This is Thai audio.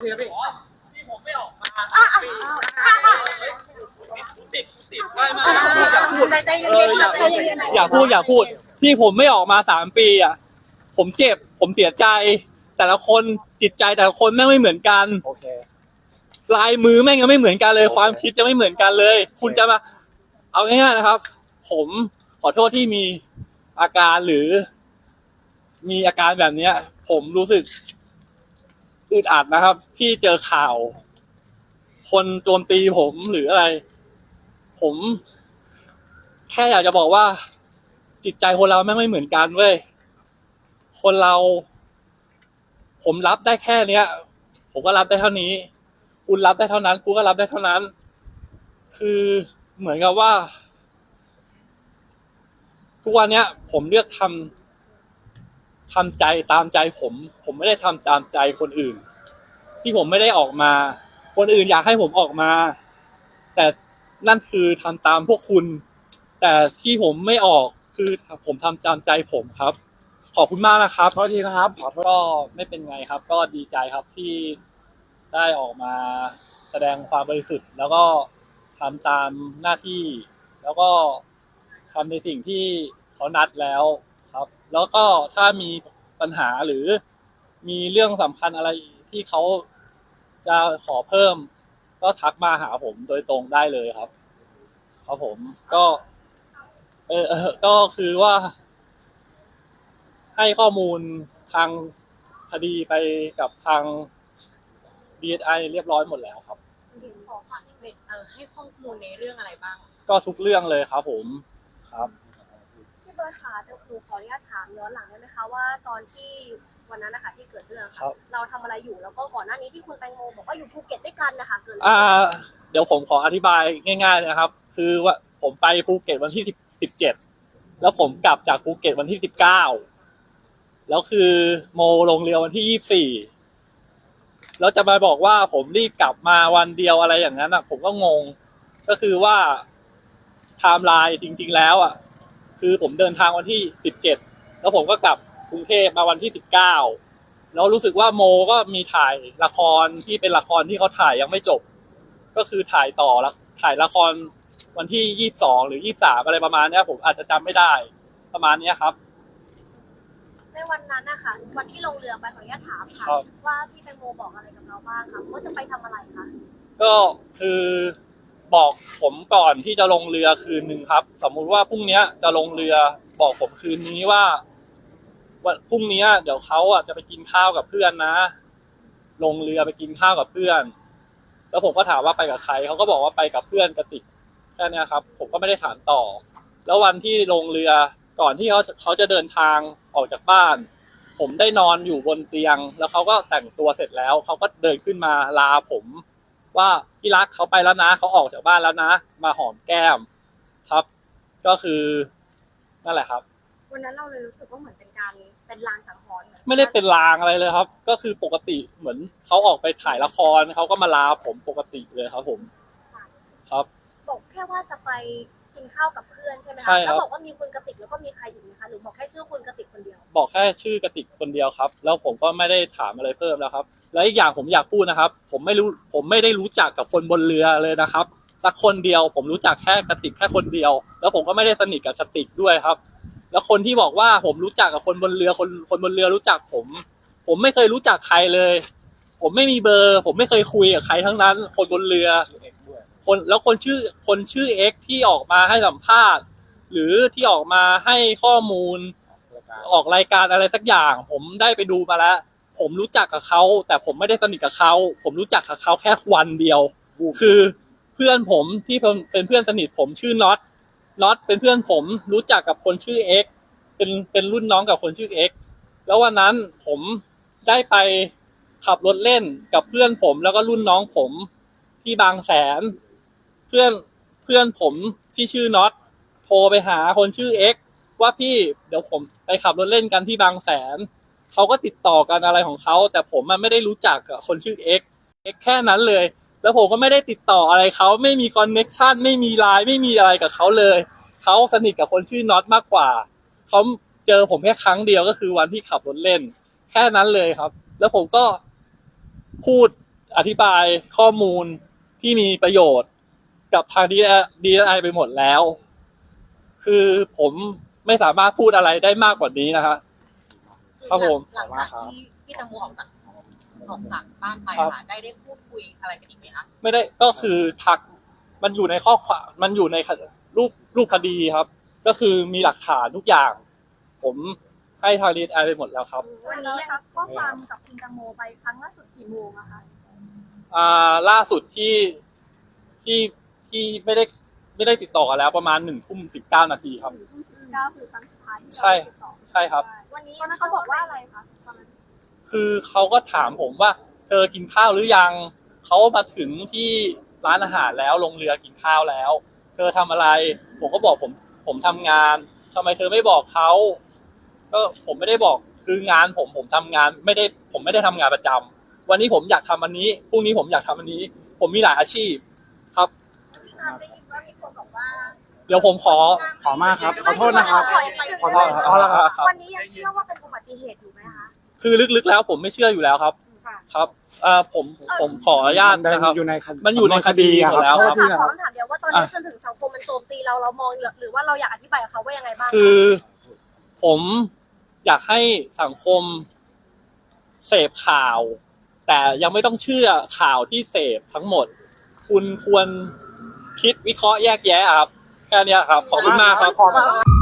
พี่พี่ที่ผมไม่ออกมาอะอะปีค่ะค่ะติดติดไม่ม่อะอยากพูดใจเย็นๆค่ะใจเย็นๆอยากพูดอยากพูด ที่ผมไม่ออกมาสามปีอะ ผมเจ็บ ผมเสียใจ แต่ละคนจิตใจแต่ละคนแม่งไม่เหมือนกันลายมือแม่งยังไม่เหมือนกันเลย ความคิดจะไม่เหมือนกันเลย คุณจะมา เอาง่ายๆนะครับ ผมขอโทษที่มีอาการหรือ มีอาการแบบเนี้ย ผมรู้สึก อึดอัดนะครับ ที่เจอข่าว คนโจมตีผมหรืออะไร ผม แค่อยากจะบอกว่า จิตใจคนเราแม่งไม่เหมือนกันเว้ยคนเรา ผมรับได้แค่เนี้ย ผมก็รับได้เท่านี้ คุณรับได้เท่านั้นกูก็รับได้เท่านั้น คือเหมือนกับว่าทุกวันเนี้ย ผมเลือกทำ ทำใจตามใจผม ผมไม่ได้ทำตามใจคนอื่น ที่ผมไม่ได้ออกมา คนอื่นอยากให้ผมออกมา แต่นั่นคือทำตามพวกคุณ แต่ที่ผมไม่ออกคือผมทำตามใจผมครับ ขอบคุณมากนะครับโทษทีนะครับขอโทษก็ไม่เป็นไงครับ ก็ดีใจครับที่ได้ออกมาแสดงความบริสุทธิ์ แล้วก็ทำตามหน้าที่ แล้วก็ทำในสิ่งที่เขานัดแล้วครับ แล้วก็ถ้ามีปัญหาหรือมีเรื่องสำคัญอะไรที่เขาจะขอเพิ่ม ก็ทักมาหาผมโดยตรงได้เลยครับ ครับผมก็ เออเออก็คือว่า ให้ข้อมูลทางคดีไปกับทาง DSI เรียบร้อยหมดแล้วครับ ขอฝากเด็กๆเอ่อให้ข้อมูลในเรื่องอะไรบ้าง ก็ทุกเรื่องเลยครับผมครับพี่ เบิร์ดคะเดี๋ยวครูขออนุญาตถามย้อนหลังได้ไหมคะว่าตอนที่วันนั้นนะคะที่เกิดเรื่องครับ เราทำอะไรอยู่แล้วก็ก่อนหน้านี้ที่คุณแตงโมบอกว่าอยู่ภูเก็ตด้วยกันนะคะเกิดอะไรอ่าขึ้นเดี๋ยวผมขออธิบายง่าย ๆนะครับ คือว่าผมไปภูเก็ตวันที่สิบเจ็ดแล้วผมกลับจากภูเก็ตวันที่สิบเก้าแล้วคือโมลงเรือวันที่ยี่สี่แล้วจะมาบอกว่าผมรีบกลับมาวันเดียวอะไรอย่างนั้นอะ ผมก็งง ก็คือว่าไทม์ไลน์จริง ๆ แล้วอะ คือผมเดินทางวันที่สิบเจ็ดแล้วผมก็กลับกรุงเทพมาวันที่สิบเก้าแล้วรู้สึกว่าโมก็มีถ่ายละครที่เป็นละครที่เขาถ่ายยังไม่จบ ก็คือถ่ายต่อละถ่ายละครวันที่ยี่สองหรือยี่สามอะไรประมาณเนี้ย ผมอาจจะจำไม่ได้ ประมาณเนี้ยครับ ในวันนั้นนะคะวันที่ลงเรือไปขออนุญาตถามค่ะครับว่าพี่แตงโมบอกอะไรกับเราบ้างคะว่าจะไปทำอะไรคะก็คือ บอกผมก่อนที่จะลงเรือคืนหนึ่งครับ สมมุติว่าพรุ่งนี้จะลงเรือบอกผมคืนนี้ว่าวันพรุ่งนี้เดี๋ยวเขาอะจะไปกินข้าวกับเพื่อนนะ ลงเรือไปกินข้าวกับเพื่อน แล้วผมก็ถามว่าไปกับใครเขาก็บอกว่าไปกับเพื่อนกระติกแค่นี้ครับ ผมก็ไม่ได้ถามต่อ แล้ววันที่ลงเรือก่อนที่เขาเขาจะเดินทางออกจากบ้าน ผมได้นอนอยู่บนเตียง แล้วเขาก็แต่งตัวเสร็จแล้วเขาก็เดินขึ้นมาลาผม ว่าพี่รักเขาไปแล้วนะเขาออกจากบ้านแล้วนะ มาหอมแก้มครับ ก็คือนั่นแหละครับ วันนั้นเราเลยรู้สึกว่าเหมือนเป็นการเป็นลางสังหรณ์หอนไม่ได้เป็นลางอะไรเลยครับ ก็คือปกติเหมือนเขาออกไปถ่ายละครเขาก็มาลาผมปกติเลยครับ ผม ครับ บอกแค่ว่าจะไป กินข้าวกับเพื่อนใช่ไหมใช่คะครับ แล้วบอกว่ามีคุณกติกแล้วก็มีใครอีกไหมคะหรือบอกแค่ชื่อคุณกติกคนเดียว บอกแค่ชื่อกระติกคนเดียวครับ แล้วผมก็ไม่ได้ถามอะไรเพิ่มแล้วครับ แล้วอีกอย่างผมอยากพูดนะครับ ผมไม่รู้ผมไม่ได้รู้จักกับคนบนเรือเลยนะครับ สักคนเดียว ผมรู้จักแค่กระติกแค่คนเดียว แล้วผมก็ไม่ได้สนิทกับกระติกด้วยครับ แล้วคนที่บอกว่าผมรู้จักกับคนบนเรือคนคนบนเรือรู้จักผม ผมไม่เคยรู้จักใครเลย ผมไม่มีเบอร์ ผมไม่เคยคุยกับใครทั้งนั้น คนบนเรือเอกด้วย คนแล้วคนชื่อคนชื่อเอ็กที่ออกมาให้สัมภาษณ์ หรือที่ออกมาให้ข้อมูลออกรายการอะไรสักอย่าง ผมได้ไปดูมาแล้ว ผมรู้จักกับเขาแต่ผมไม่ได้สนิทกับเขาผมรู้จักกับเขาแค่วันเดียว คือเพื่อนผมที่เป็นเพื่อนสนิทผมชื่อน็อตน็อตเป็นเพื่อนผมรู้จักกับคนชื่อเอ็กเป็นเป็นรุ่นน้องกับคนชื่อเอ็กแล้ววันนั้นผมได้ไปขับรถเล่นกับเพื่อนผมแล้วก็รุ่นน้องผมที่บางแสน เพื่อนเพื่อนผมที่ชื่อน็อตโทรไปหาคนชื่อเอ็กว่าพี่เดี๋ยวผมไปขับรถเล่นกันที่บางแสนเขาก็ติดต่อกันอะไรของเขาแต่ผมมันไม่ได้รู้จักกับคนชื่อเอ็กเอ็กแค่นั้นเลย แล้วผมก็ไม่ได้ติดต่ออะไรเขาไม่มีคอนเน็กชันไม่มีไลน์ไม่มีอะไรกับเขาเลยเขาสนิทกับคนชื่อน็อตมากกว่าเขาเจอผมแค่ครั้งเดียวก็คือวันที่ขับรถเล่น แค่นั้นเลยครับ แล้วผมก็พูดอธิบายข้อมูลที่มีประโยชน์ กับทางดีดีไอไปหมดแล้ว คือผมไม่สามารถพูดอะไรได้มากกว่านี้นะครับครับผม หลังจากที่พี่ตังโมออกจากออกจากบ้านไปครับค่ะ ได้ได้พูดคุยอะไรกันอีกไหมคะไม่ได้ก็คือทักมันอยู่ในข้อความมันอยู่ในครูปรูปคดีครับ ก็คือมีหลักฐานทุกอย่าง ผมให้ทางดีไอไปหมดแล้วครับ วันนี้ครับข้อความกับคุณตังโมไปครั้งล่าสุดกี่โมงอะคะ อ่าล่าสุดที่ที่ ที่ไม่ได้ไม่ได้ติดต่อกันแล้วประมาณหนึ่งทุ่มสิบเก้านาทีครับหนึ่งทุ่มสิบเก้าคือครั้งสุดท้ายที่ใช่เราติดต่อใช่ครับ วันนี้ตอนนั้นเขาบอกว่าอะไรคะตอนนั้นคือเขาก็ถามผมว่า เธอกินข้าวหรือยังเขามาถึงที่ร้านอาหารแล้วลงเรือกินข้าวแล้ว เธอทำอะไร ผมก็บอกผมผมทำงานทำไมเธอไม่บอกเขาก็ผมไม่ได้บอกคืองานผมผมทำงานไม่ได้ผมไม่ได้ทำงานประจำวันนี้ผมอยากทำอันนี้พรุ่งนี้ผมอยากทำอันนี้ ผมมีหลายอาชีพครับพี่ ตามได้ยินว่ามีคนบอกว่าเดี๋ยวผมขอ ขอมากครับ ขอโทษนะครับ ขออีกนิดนึงขอโทษครับเอาละครับครับ วันนี้ยังเชื่อว่าเป็นอุบัติเหตุอยู่ไหมคะคือลึกๆแล้วผมไม่เชื่ออยู่แล้วครับ ค่ะครับเอ่อผมผมขออนุญาตนะครับ อยู่ในมันอยู่ในคดีหมดแล้วคครัรับบถามขอคำถามเดียวว่าตอนนี้จนถึงสังคมมันโจมตีเราเรามองหรือว่าเราอยากอธิบายกับเขาว่ายังไงบ้างคือผมอยากให้สังคมเสพข่าว แต่ยังไม่ต้องเชื่อข่าวที่เสพทั้งหมด คุณควร คิดวิเคราะห์แยกแยะครับแค่เนี้ยครับ ขอบคุณมากครับขอบคุณครับ